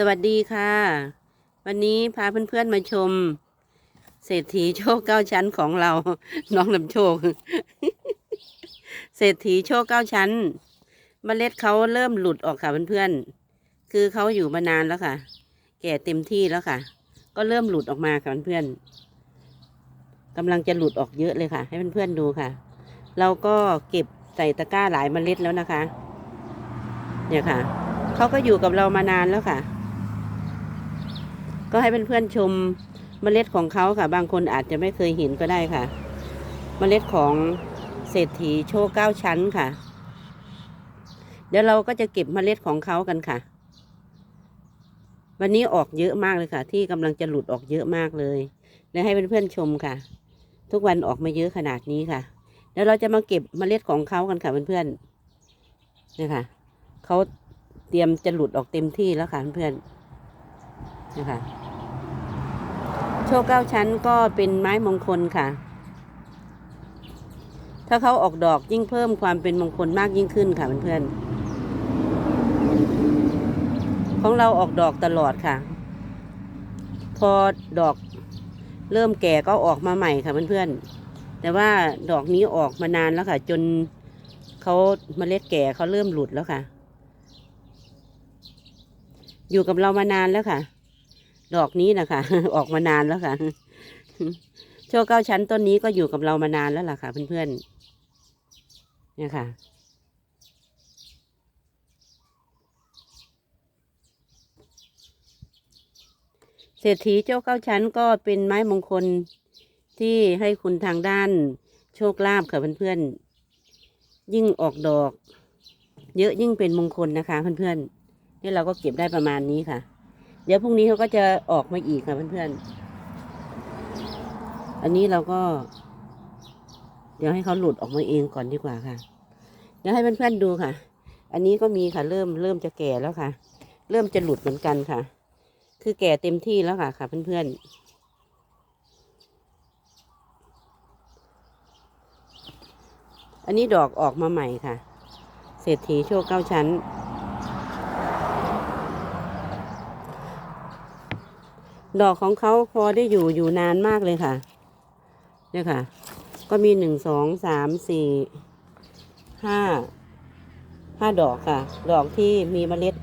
สวัสดีค่ะ วันนี้พาเพื่อนๆมาชม เศรษฐีโชคเก้าชั้นของเรา น้องลำโชค เศรษฐีโชคเก้าชั้นเมล็ดเขาเริ่มหลุดออกค่ะเพื่อนๆคือเขาอยู่มานานแล้วค่ะ แก่เต็มที่แล้วค่ะ ก็เริ่มหลุดออกมาค่ะเพื่อนๆกำลังจะหลุดออกเยอะเลยค่ะ ให้เพื่อนๆดูค่ะ เราก็เก็บใส่ตะกร้าหลายเมล็ดแล้วนะคะ เนี่ยค่ะเขาก็อยู่กับเรามานานแล้วค่ะ ก็ให้เพื่อนๆชมเมล็ดของเขาค่ะ บางคนอาจจะไม่เคยเห็นก็ได้ค่ะ เมล็ดของเศรษฐีโชคเก้าชั้นค่ะ เดี๋ยวเราก็จะเก็บเมล็ดของเขากันค่ะ วันนี้ออกเยอะมากเลยค่ะ ที่กำลังจะหลุดออกเยอะมากเลยและให้เพื่อนๆชมค่ะ ทุกวันออกมาเยอะขนาดนี้ค่ะเดี๋ยวเราจะมาเก็บเมล็ดของเขากันค่ะเพื่อนๆนี่ค่ะเขาเตรียมจะหลุดออกเต็มที่แล้วค่ะเพื่อนๆ นะคะ โชคเก้าชั้นก็เป็นไม้มงคลค่ะ ถ้าเขาออกดอกยิ่งเพิ่มความเป็นมงคลมากยิ่งขึ้นค่ะเพื่อนๆ ของเราออกดอกตลอดค่ะ พอดอกเริ่มแก่ก็ออกมาใหม่ค่ะเพื่อนๆ แต่ว่าดอกนี้ออกมานานแล้วค่ะ จนเขาเมล็ดแก่เขาเริ่มหลุดแล้วค่ะ อยู่กับเรามานานแล้วค่ะ ดอกนี้นะคะ ออกมานานแล้วค่ะ โชคเก้าชั้นต้นนี้ก็อยู่กับเรามานานแล้วล่ะค่ะ เพื่อนๆเนี่ยค่ะ เศรษฐีเจ้าเก้าชั้นก็เป็นไม้มงคลที่ให้คุณทางด้านโชคลาภค่ะเพื่อนๆ ยิ่งออกดอก เยอะยิ่งเป็นมงคลนะคะ เพื่อนๆนี่เราก็เก็บได้ประมาณนี้ค่ะ เดี๋ยวพรุ่งนี้เขาก็จะออกมาอีกค่ะเพื่อนๆ อันนี้เราก็ เดี๋ยวให้เขาหลุดออกมาเองก่อนดีกว่าค่ะ เดี๋ยวให้เพื่อนๆดูค่ะ อันนี้ก็มีค่ะเริ่มเริ่มจะแก่แล้วค่ะ เริ่มจะหลุดเหมือนกันค่ะ คือแก่เต็มที่แล้วค่ะค่ะเพื่อนๆอันนี้ดอกออกมาใหม่ค่ะ เศรษฐีโชคเก้าชั้น ดอกของเขาพอได้อยู่อยู่นานมากเลยค่ะ เนี่ยค่ะ ก็มีหนึ่งสองสามสี่ห้าห้าดอกค่ะ ดอกที่มีเมล็ด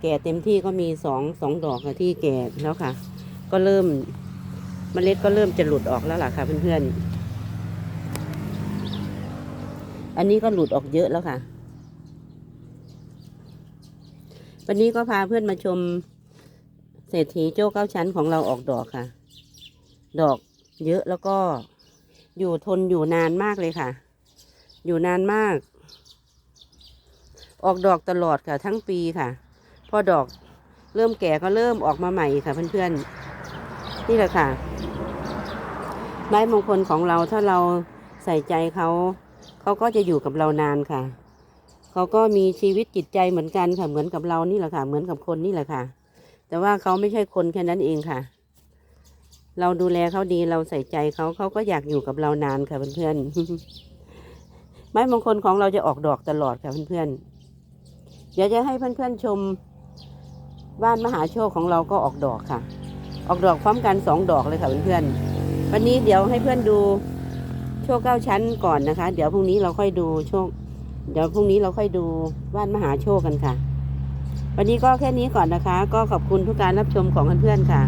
แก่เต็มที่ก็มีสองสองดอกค่ะที่แก่แล้วค่ะ ก็เริ่มเมล็ดก็เริ่มจะหลุดออกแล้วล่ะค่ะ เพื่อนๆ อันนี้ก็หลุดออกเยอะแล้วค่ะ วันนี้ก็พาเพื่อนมาชม เศรษฐีโจ้เก้าชั้นของเราออกดอกค่ะ ดอกเยอะแล้วก็อยู่ทนอยู่นานมากเลยค่ะ อยู่นานมาก ออกดอกตลอดค่ะ ทั้งปีค่ะ พอดอกเริ่มแก่ก็เริ่มออกมาใหม่ค่ะ เพื่อนๆ นี่แหละค่ะ ไม้มงคลของเราถ้าเราใส่ใจเขาเขาก็จะอยู่กับเรานานค่ะ เขาก็มีชีวิตจิตใจเหมือนกันค่ะ เหมือนกับเรานี่แหละค่ะ เหมือนกับคนนี่แหละค่ะ แต่ว่าเขาไม่ใช่คนแค่นั้นเองค่ะ เราดูแลเขาดีเราใส่ใจเขาเขาก็อยากอยู่กับเรานานค่ะเพื่อนๆไม้มงคลของเราจะออกดอกตลอดค่ะเพื่อนๆเดี๋ยวจะให้เพื่อนๆชมบ้านมหาโชคของเราก็ออกดอกค่ะ ออกดอกพร้อมกันสองดอกเลยค่ะเพื่อนๆวันนี้เดี๋ยวให้เพื่อนดูโชคเก้าชั้นก่อนนะคะ เดี๋ยวพรุ่งนี้เราค่อยดูโชค เดี๋ยวพรุ่งนี้เราค่อยดูบ้านมหาโชคกันค่ะ วันนี้ก็แค่นี้ก่อนนะคะ ก็ขอบคุณทุกการรับชมของเพื่อนๆค่ะ